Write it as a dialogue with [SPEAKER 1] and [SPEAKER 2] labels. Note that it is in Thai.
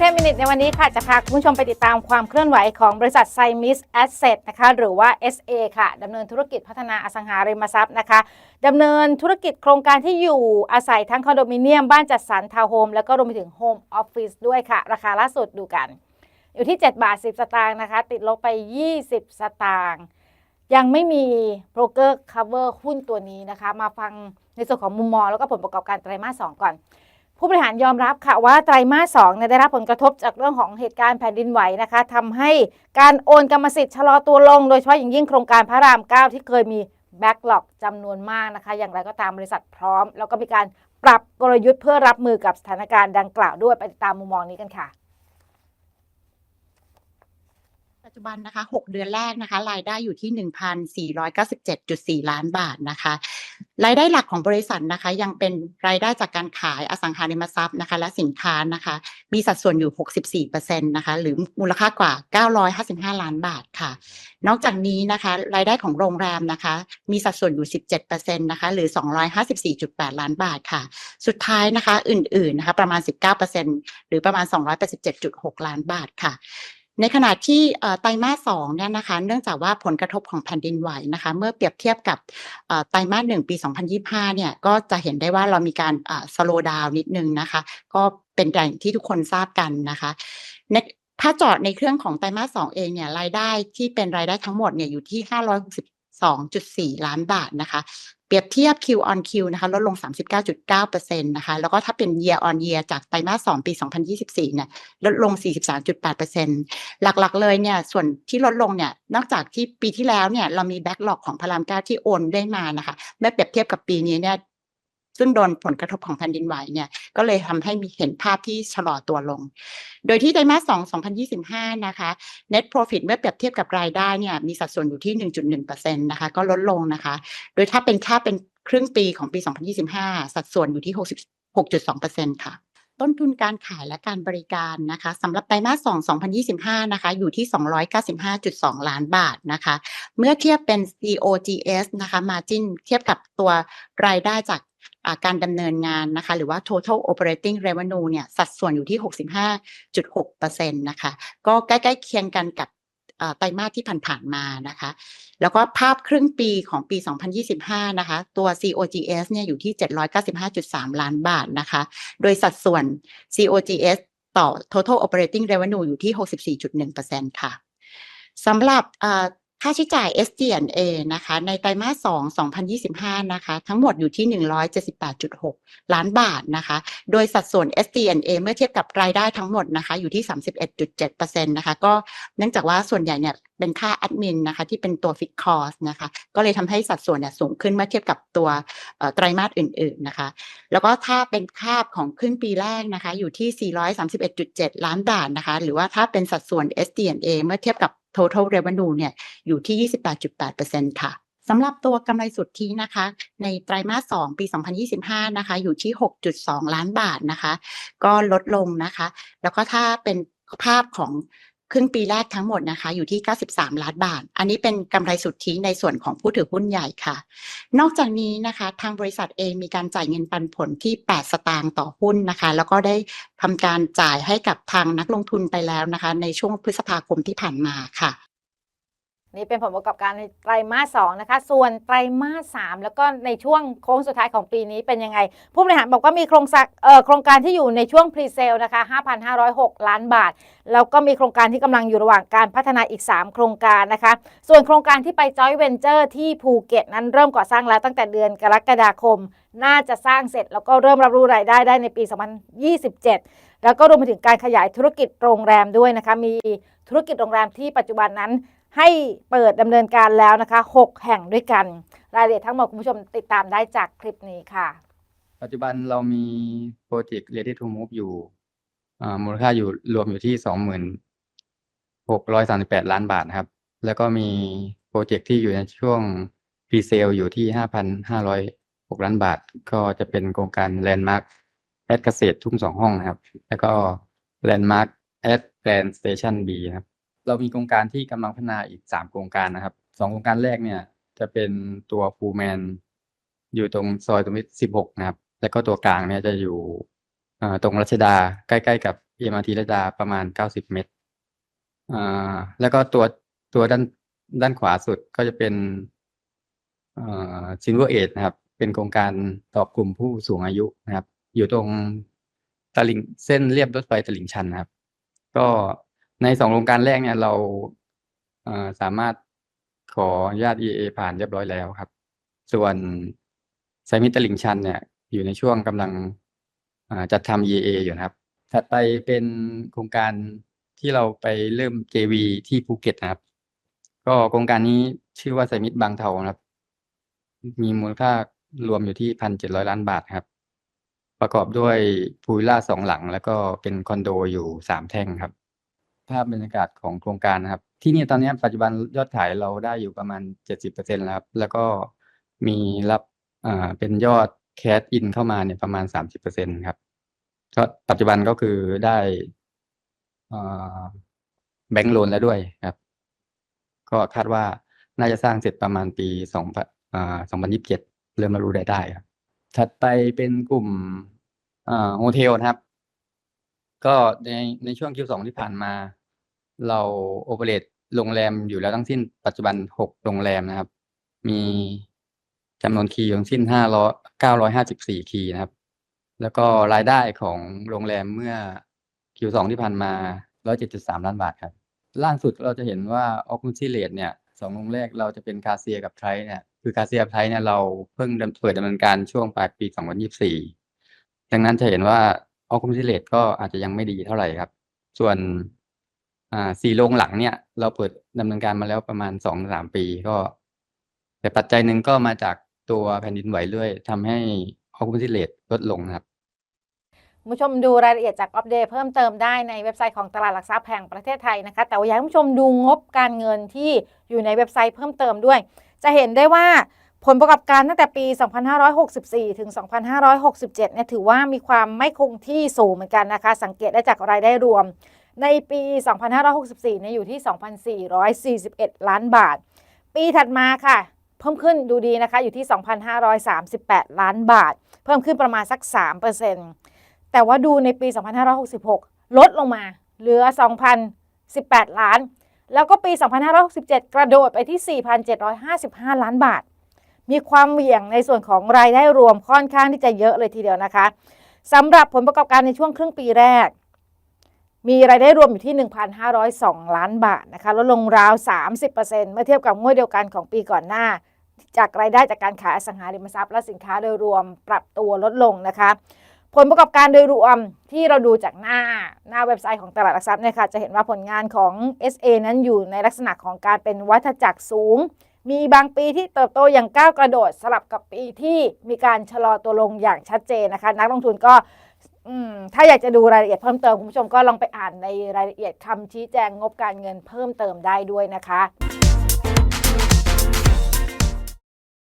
[SPEAKER 1] 10 Minute ในวันนี้ค่ะ จะพาคุณผู้ชมไปติดตามความเคลื่อนไหวของบริษัทไซมิสแอสเซทนะคะ หรือว่า SA ค่ะดำเนินธุรกิจพัฒนาอสังหาริมทรัพย์นะคะดำเนินธุรกิจโครงการที่อยู่อาศัยทั้งคอนโดมิเนียม บ้านจัดสรรทาวน์โฮมแล้วก็รวมไปถึงโฮมออฟฟิศด้วยค่ะ ราคาล่าสุดดูกัน อยู่ที่ 7 บาท 10 สตางค์นะคะ ติดลบไป 20 สตางค์ยังไม่มีโบรกเกอร์ cover หุ้นตัวนี้นะคะ มาฟังในส่วนของมุมมองแล้วก็ผลประกอบการไตรมาส2ก่อน ผู้บริหารยอมรับค่ะว่าไตรมาสสองได้รับผลกระทบจากเรื่องของเหตุการณ์แผ่นดินไหวนะคะทำให้การโอนกรรมสิทธิ์ชะลอตัวลง โดยเฉพาะอย่างยิ่งโครงการพระราม 9 ที่เคยมีแบ็กหลอกจำนวนมากนะคะ อย่างไรก็ตามบริษัทพร้อม แล้วก็มีการปรับกลยุทธ์เพื่อรับมือกับสถานการณ์ดังกล่าวด้วยไปติดตามมุมมองนี้กันค่ะ
[SPEAKER 2] ปัจจุบันนะคะ 6 เดือนแรกนะคะ รายได้อยู่ที่ 1,497.4 ล้านบาทนะคะ รายได้หลักของบริษัทนะคะ ยังเป็นรายได้จากการขายอสังหาริมทรัพย์นะคะ และสินค้านะคะ มีสัดส่วนอยู่ 64%นะคะ หรือมูลค่ากว่า 955 ล้านบาทค่ะ นอกจากนี้นะคะ รายได้ของโรงแรมนะคะ มีสัดส่วนอยู่ 17%นะคะ หรือ 254.8 ล้านบาทค่ะ สุดท้ายนะคะ อื่นๆนะคะ ประมาณ 19%หรือประมาณ 287.6 ล้านบาทค่ะ ในขณะที่ไตรมาสสองเนี่ยนะคะ เนื่องจากว่าผลกระทบของแผ่นดินไหวนะคะ เมื่อเปรียบเทียบกับไตรมาสหนึ่งปี 2025 เนี่ย ก็จะเห็นได้ว่าเรามีการอ่า slow down นิดนึงนะคะ ก็เป็นอย่างที่ทุกคนทราบกันนะคะถ้าจาะในเครื่องของไตรมาสสองเองเนี่ยรายได้ที่เป็นรายได้ทั้งหมดเนี่ยอยู่ที่ 562.4 ล้านบาทนะคะ เปรียบเทียบ Q on Q นะคะลดลง 39.9%นะคะแล้วก็ถ้าเป็น year on year จากไตรมาส2ปี 2024 เนี่ยลดลง 43.8%หลักๆ เลยเนี่ยส่วนที่ลดลงเนี่ยนอกจากที่ปีที่แล้วเนี่ยเรามีแบ็กหลอกของพารามก้าที่โอนได้มานะคะเมื่อเปรียบเทียบกับปีนี้เนี่ย ซึ่งโดนผลกระทบของแผ่นดินไหวเนี่ยก็เลยทำให้มีเห็นภาพที่ชะลอตัวลง โดยที่ไตรมาส2 2025 นะคะ net profit เมื่อเปรียบเทียบกับรายได้เนี่ยมีสัดส่วนอยู่ที่ 1.1%นะคะก็ลดลงนะคะ โดยถ้าเป็นค่าเป็นครึ่งปีของปี 2025 สัดส่วนอยู่ที่ 66.2%ค่ะต้นทุนการขายและการบริการนะคะสำหรับไตรมาส 2 2025 นะคะ อยู่ที่ 295.2 ล้านบาทนะคะ เมื่อเทียบเป็น COGS นะคะ margin เทียบกับตัวรายได้จาก การดำเนินงานนะคะ หรือว่า total operating revenue เนี่ย สัดส่วนอยู่ที่ 65.6%นะคะ ก็ใกล้ๆเคียงกันกับไตรมาสที่ผ่านๆมานะคะ แล้วก็ภาพครึ่งปีของปี 2025 นะคะ ตัว COGS เนี่ยอยู่ที่ 795.3 ล้านบาทนะคะ โดยสัดส่วน COGS ต่อ total operating revenue อยู่ที่ 64.1%ค่ะสำหรับอ่า ค่าใช้จ่าย SG&A นะคะ ในไตรมาส2 2025 นะคะ ทั้งหมดอยู่ที่ 178.6 ล้านบาทนะคะ โดยสัดส่วน SG&A เมื่อเทียบกับรายได้ทั้งหมดนะคะ อยู่ที่ 31.7%นะคะ ก็เนื่องจากว่าส่วนใหญ่เนี่ยเป็นค่าแอดมินนะคะที่เป็นตัว Fixed Cost นะคะ ก็เลยทำให้สัดส่วนเนี่ยสูงขึ้นเมื่อเทียบกับตัวไตรมาสอื่นๆนะคะ แล้วก็ถ้าเป็นคาบของครึ่งปีแรกนะคะ อยู่ที่ 431.7 ล้านบาทนะคะ หรือว่าถ้าเป็นสัดส่วน SG&A เมื่อเทียบกับ total revenue เนี่ยอยู่ที่ 28.8%ค่ะสำหรับตัวกำไรสุทธินะคะ ในไตรมาส 2 ปี 2025 นะคะ อยู่ที่ 6.2 ล้านบาทนะคะ ก็ลดลงนะคะ แล้วก็ถ้าเป็นภาพของ ครึ่งปีแรกทั้งหมดนะคะ อยู่ที่ 93 ล้านบาท อันนี้เป็นกำไรสุทธิในส่วนของผู้ถือหุ้นใหญ่ค่ะ นอกจากนี้นะคะ ทางบริษัทเองมีการจ่ายเงินปันผลที่ 8 สตางค์ต่อหุ้นนะคะ แล้วก็ได้ทำการจ่ายให้กับทางนักลงทุนไปแล้วนะคะ ในช่วงพฤษภาคมที่ผ่านมาค่ะ
[SPEAKER 1] นี่เป็นผลประกอบการในไตรมาส2นะคะ ส่วนไตรมาส3แล้วก็ในช่วงโค้งสุดท้ายของปีนี้เป็นยังไง ผู้บริหารบอกว่ามีโครงสักโครงการที่อยู่ในช่วงพรีเซลนะคะ 5,506 ล้านบาท แล้วก็มีโครงการที่กำลังอยู่ระหว่างการพัฒนาอีก 3 โครงการนะคะ ส่วนโครงการที่ไปจอยเวนเจอร์ที่ภูเก็ตนั้นเริ่มก่อสร้างแล้วตั้งแต่เดือนกรกฎาคม น่าจะสร้างเสร็จ แล้วก็เริ่มรับรู้รายได้ได้ในปี 2027 แล้วก็รวมไปถึงการขยายธุรกิจโรงแรมด้วยนะคะ มีธุรกิจโรงแรมที่ปัจจุบันนั้น ให้เปิดดำเนินการแล้วนะคะ 6 แห่งด้วยกัน รายละเอียดทั้งหมดคุณผู้ชมติดตามได้จากคลิปนี้ค่ะ
[SPEAKER 3] ปัจจุบันเรามีโปรเจกต์ Ready to Move อยู่อ่ามูลค่าอยู่รวมอยู่ที่สองหมื่นหกร้อยสามสิบแปดล้านบาทนะครับ แล้วก็มีโปรเจกต์ที่อยู่ในช่วงพรีเซลอยู่ที่ห้าพันห้าร้อยหกล้านบาท ก็จะเป็นโครงการแลนด์มาร์คแอดเกษตรทุ่งสองห้องนะครับ แล้วก็แลนด์มาร์คแอดแกรนสเตชันบีครับ เรามีโครงการที่กำลังพัฒนาอีกสามโครงการนะครับสองโครงการแรกเนี่ย จะเป็นตัวฟูแมนอยู่ตรงซอยตรงนี้สิบหกนะครับ แล้วก็ตัวกลางเนี่ยจะอยู่ตรงรัชดาใกล้ๆกับ MRT รัชดาประมาณ90เมตรอ่าแล้วก็ตัวตัวด้านด้านขวาสุดก็จะเป็นเอ่อ Silver Age นะครับ เป็นโครงการตอบกลุ่มผู้สูงอายุนะครับ อยู่ตรงตลิ่งเส้นเรียบรถไฟตลิ่งชันนะครับ ก็ ในสองโครงการแรกเนี่ยเราเสามารถขออนุญาต EA ผ่านเรียบร้อยแล้วครับ ส่วนไซมิตลิงชันเนี่ย อยู่ในช่วงกำลังจัดทำ EA อยู่นะครับ ถัดไปเป็นโครงการที่เราไปเริ่ม JV ที่ภูเก็ตนะครับ ก็โครงการนี้ชื่อว่าไซมิตบางเทานะครับ มีมูลค่ารวมอยู่ที่พันเจ็ดร้อยล้านบาทครับ ประกอบด้วยพูลล่าสองหลัง แล้วก็เป็นคอนโดอยู่สามแท่งครับ ภาพบรรยากาศของโครงการนะครับ ที่นี่ตอนนี้ปัจจุบันยอดขายเราได้อยู่ประมาณเจ็ดสิบเปอร์เซ็นแล้วครับ แล้วก็มีรับอ่าเป็นยอดแคสอินเข้ามาเนี่ยประมาณสามสิบเปอร์เซ็นครับก็ปัจจุบันก็คือได้อ่าแบงก์โลนแล้วด้วยครับ ก็คาดว่าน่าจะสร้างเสร็จประมาณปีสองพันอ่าสองพันยิบเจ็ดเริ่มมารู้รายได้ครับ ถัดไปเป็นกลุ่มอ่าโฮเทลนะครับ ก็ในในช่วง Q2 ที่ผ่านมา เราโอเปเรตโรงแรมอยู่แล้วทั้งสิ้นปัจจุบันหกโรงแรมนะครับ มีจำนวนคีย์ทั้งสิ้นห้าร้อยเก้าร้อยห้าสิบสี่คีย์นะครับ แล้วก็รายได้ของโรงแรมเมื่อ Q2 ที่ผ่านมาร้อยเจ็ดจุดสามล้านบาทครับ ล่าสุดเราจะเห็นว่า occupancy rate เนี่ยสองโรงแรกเราจะเป็นคาเซียกับไทรเนี่ยคือคาเซียกับไทรเนี่ยเราเพิ่งเปิดดำเนินการช่วงปลายปี2024ดังนั้นจะเห็นว่า occupancy rate ก็อาจจะยังไม่ดีเท่าไหร่ครับ ส่วน อ่าสี่โรงหลังเนี่ย เราเปิดดำเนินการมาแล้วประมาณสองสามปีก็ แต่ปัจจัยหนึ่งก็มาจากตัวแผ่นดินไหวด้วยทำให้ occupancy rate ลดลงครับ
[SPEAKER 1] ผู้ชมดูรายละเอียดจากอัปเดตเพิ่มเติมได้ในเว็บไซต์ของตลาดหลักทรัพย์แห่งประเทศไทยนะคะ แต่ว่าอยากให้ผู้ชมดูงบการเงินที่อยู่ในเว็บไซต์เพิ่มเติมด้วย จะเห็นได้ว่าผลประกอบการตั้งแต่ปี 2564 ถึง 2567 เนี่ยถือว่ามีความไม่คงที่สูงเหมือนกันนะคะ สังเกตได้จากรายได้รวม ในปี 2564เนี่ยอยู่ที่ 2,441 ล้านบาท ปีถัดมาค่ะ เพิ่มขึ้นดูดีนะคะอยู่ที่ 2,538 ล้านบาท เพิ่มขึ้นประมาณสัก 3%แต่ว่าดูในปี 2566 ลดลงมาเหลือ 2,018 ล้าน แล้วก็ปี 2567 กระโดดไปที่ 4,755 ล้านบาท มีความเหวี่ยงในส่วนของรายได้รวมค่อนข้างที่จะเยอะเลยทีเดียวนะคะสำหรับผลประกอบการในช่วงครึ่งปีแรก มีรายได้รวมอยู่ที่ 1,502 ล้านบาทนะคะลดลงราว 30%เมื่อเทียบกับงวดเดียวกันของปีก่อนหน้า จากรายได้จากการขายอสังหาริมทรัพย์และสินค้าโดยรวมปรับตัวลดลงนะคะ ผลประกอบการโดยรวมที่เราดูจากหน้าหน้าเว็บไซต์ของตลาดหลักทรัพย์เนี่ยค่ะจะเห็นว่าผลงานของ SA นั้นอยู่ในลักษณะของการเป็นวัฏจักรสูง มีบางปีที่เติบโตอย่างก้าวกระโดดสลับกับปีที่มีการชะลอตัวลงอย่างชัดเจนนะคะ นักลงทุนก็ อืมถ้าอยากจะดูรายละเอียดเพิ่มเติมคุณผู้ชมก็ลองไปอ่านในรายละเอียดคำชี้แจงงบการเงินเพิ่มเติมได้ด้วยนะคะ